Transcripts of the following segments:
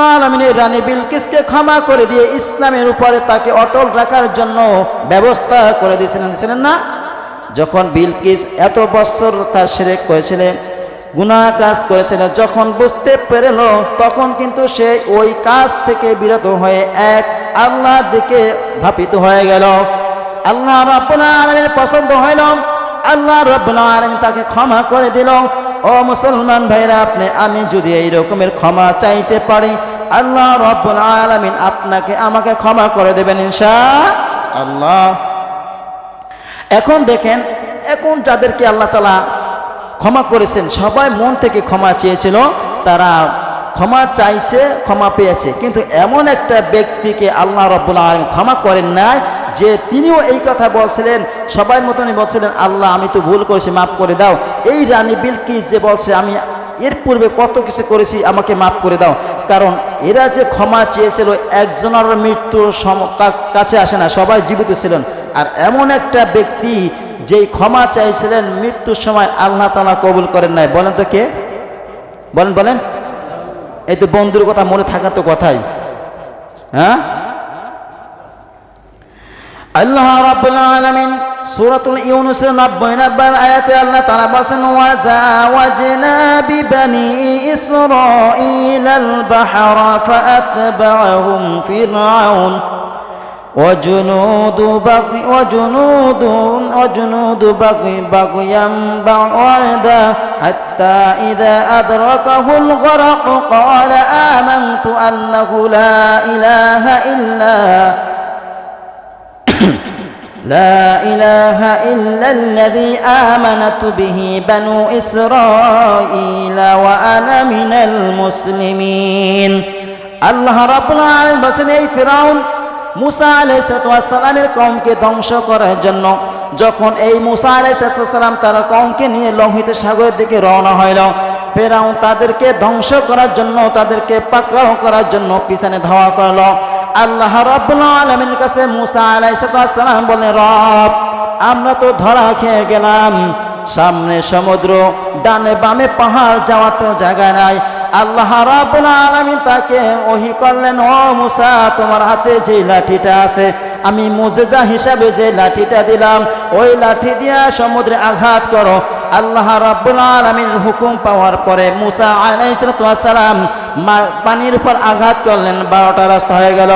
আলমিনের রানী বিলকিসকে ক্ষমা করে দিয়ে ইসলামের উপরে তাকে অটল রাখার জন্য ব্যবস্থা করে দিয়েছিলেন দিয়েছিলেন না? যখন বিলকিস এত বছর তার সেরেক করেছিলেন, গুনাহ কাজ করেছিলেন, যখন বুঝতে পেরেল তখন কিন্তু সে ওই কাজ থেকে বিরত হয়ে এক আল্লাহর দিকে ধাপিত হয়ে গেল। আল্লাহ রাব্বুল আলামিনের পছন্দ হইল, আল্লাহ রাব্বুল আলামিন তাকে ক্ষমা করে দিল। ও মুসলমান ভাইরা আপনি আমি যদি এই রকমের ক্ষমা চাইতে পারি আল্লাহ রাব্বুল আলামিন আপনাকে আমাকে ক্ষমা করে দেবেন ইনশা আল্লাহ। এখন দেখেন এখন যাদেরকে আল্লাহ তালা ক্ষমা করেছেন সবাই মন থেকে ক্ষমা চেয়েছিল তারা ক্ষমা চাইছে ক্ষমা পেয়েছে। কিন্তু এমন একটা ব্যক্তিকে আল্লাহ রব্বুল আলম ক্ষমা করেন নাই যে তিনিও এই কথা বলছিলেন, সবাই মতনই বলছিলেন, আল্লাহ, আমি তো ভুল করেছি, মাফ করে দাও। এই রানী বিলকিস যে বলছে, আমি এর পূর্বে কত কিছু করেছি, আমাকে মাফ করে দাও। কারণ এরা যে ক্ষমা চেয়েছিল, একজনের মৃত্যুর কাছে আসে না, সবাই জীবিত ছিলেন। আর এমন একটা ব্যক্তি, যেই ক্ষমা চাইছিলেন, মৃত্যুর সময় আল্লাহ তালা কবুল করেন নাই। বলেন তো কে? বলেন বলেন। এই তো বন্ধুর কথা, মনে থাকার তো কথাই। হ্যাঁ? আল্লাহ রাব্বুল আলামিন সূরাতুল ইউনুসের 90 নম্বর আয়াতে আল্লাহ তাআলা বলেন ওয়া জাওয়াজনা বিবানি ইসরাঈলাল বাহরা ফাআতবা'হুম ফিরআউন وجنود بغي وجنود وجنود بغي بغيا بعدا حتى إذا أدركه الغرق قال آمنت أنه لا إله إلا لا إله إلا الذي آمنت به بنو إسرائيل وأنا من المسلمين আল্লাহ রাব্বুল আলামিন বলেন এই ফিরাউন মুসা আলাইহিসসালামের কওমকে ধ্বংস করার জন্য যখন এই মুসা আলাইহিসসালাম তার কওমকে নিয়ে লোহিত সাগরের দিকে রওনা হইল ফেরাউন তাদেরকে ধ্বংস করার জন্য তাদেরকে পাকড়াও করার জন্য পিছনে ধাওয়া করলো আল্লাহ রাব্বুল কাছে মুসা আলাইহিসসালাম বলেন রব, আমরা তো ধরা খেয়ে গেলাম। সামনে সমুদ্র, ডানে বামে পাহাড় যাওয়ার তো জায়গা নাই। আল্লাহ রাব্বুল আলামিন তাকে ওহি করলেন, ও মুসা, তোমার হাতে যে লাঠিটা আছে, আমি মুজেজা হিসাবে যে লাঠিটা দিলাম, ওই লাঠি দিয়া সমুদ্রে আঘাত করো। আল্লাহ রাব্বুল আলামিন হুকুম পাওয়ার পরে মুসা আলাইহিস সালাম পানির উপর আঘাত করলেন, বারোটা রাস্তা হয়ে গেল।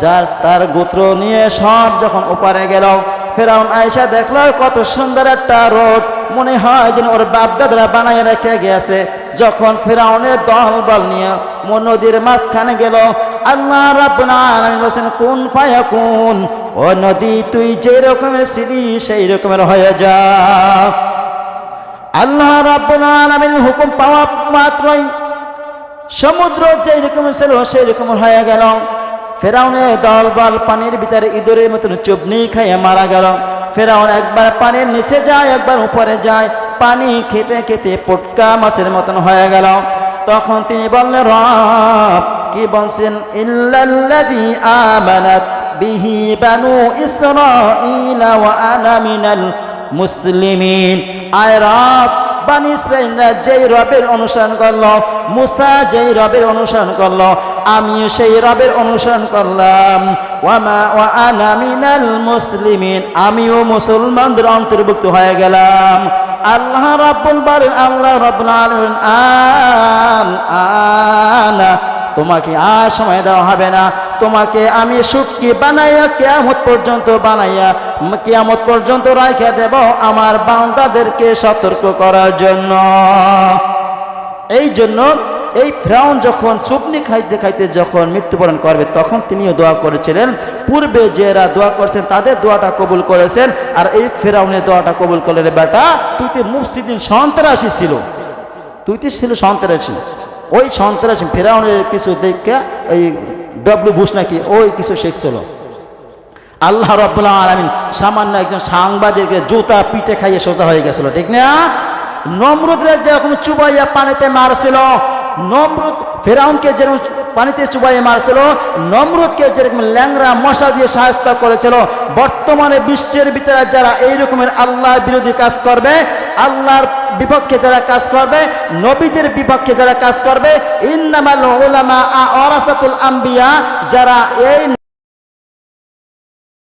যার, তার গোত্র নিয়ে সব যখন ওপারে গেল, ফেরাউন আয়সা দেখল কত সুন্দর একটা রোড। মনে হয় যেন ওর বাপ দাদারা বানায় রেখে গেছে। যখন ফেরাউনের দল বল নিয়ে নদীর মাঝখানে গেল, আল্লাহ রাব্বুল আলামিন বলেন কোন ফায়া কোন? ও নদী, তুই যে রকমের ছিলি সেই রকমের হয়ে যা। আল্লাহ রাব্বুল আলামিন হুকুম পাওয়া মাত্রই। সমুদ্র যেই রকম ছিল সেই রকম হয়ে গেল। ফেরাউনের দল বল পানির ভিতরে ইঁদুরের মতন চুবনি খাইয়ে মারা গেল। ফেরাউন একবার পানির নিচে যায়, একবার উপরে যায়। পানি খেতে খেতে পটকা মাছের মতন হয়ে গেল। তখন তিনি বললেন, রব, কি বলছেন? ইল্লাল্লাযী আমানাত বিহি বানু ইসরাঈলা ওয়া আনা মিনাল মুসলিমিন। আয় রব, বানি ইসরাইলরা যেই রবের অনুসরণ করল, মুসা যেই রবের অনুসরণ করল, আমিও সেই রবের অনুসরণ করলাম। ওয়ামা ওয়া আনা মিনাল মুসলিমিন, আমিও মুসলমানদের অন্তর্ভুক্ত হয়ে গেলাম। আল্লাহ রাব্বুল বারেন আল্লাহ রাব্বুল আলামিন আন আনা তোমাকে আর সময় দেওয়া হবে না। তোমাকে আমি সুখী বানাইয়া কেয়ামত পর্যন্ত বানাইয়া কেয়ামত পর্যন্ত রাখে দেব আমার বান্দাদেরকে সতর্ক করার জন্য। এই জন্য এই ফ্রাউন যখন চুপনি খাইতে খাইতে যখন মৃত্যুবরণ করবে, তখন তিনিও দোয়া করেছিলেন। পূর্বে যারা দোয়া করেছেন, তাদের দোয়াটা কবুল করেছেন। আর এই ফেরাউনের দোয়াটা কবুল করলেন বেটা, তুই তো মুফসিদিন সন্ত্রাসী ছিল। তুই তো ছিল সন্ত্রাসী। ওই সন্ত্রাসী ফেরাউনের কিছু দেখে ওই ডব্লিউ বুশ নাকি ওই কিছু শিখছিল। আল্লাহ রব্বুল্লাহ আলমিন সামান্য একজন সাংবাদিককে জুতা পিঠে খাইয়ে সোজা হয়ে গেছিল, ঠিক না? নমরুদরা যেরকম চুবাইয়া পানিতে মারছিল, নমরুদ ফেরাউনকে যেরকম পানিতে চুবাইয়ে মারছিল, নমরুদকে যেরকম ল্যাংরা মশা দিয়ে সাহায্য করেছিল, বর্তমানে বিশ্বের ভিতরে যারা এই রকমের আল্লাহর বিরোধী কাজ করবে আল্লাহর বিপক্ষে যারা কাজ করবে, নবীদের বিপক্ষে যারা কাজ করবে, ইন্নামাল উলামা আরাসাতুল আম্বিয়া, যারা এই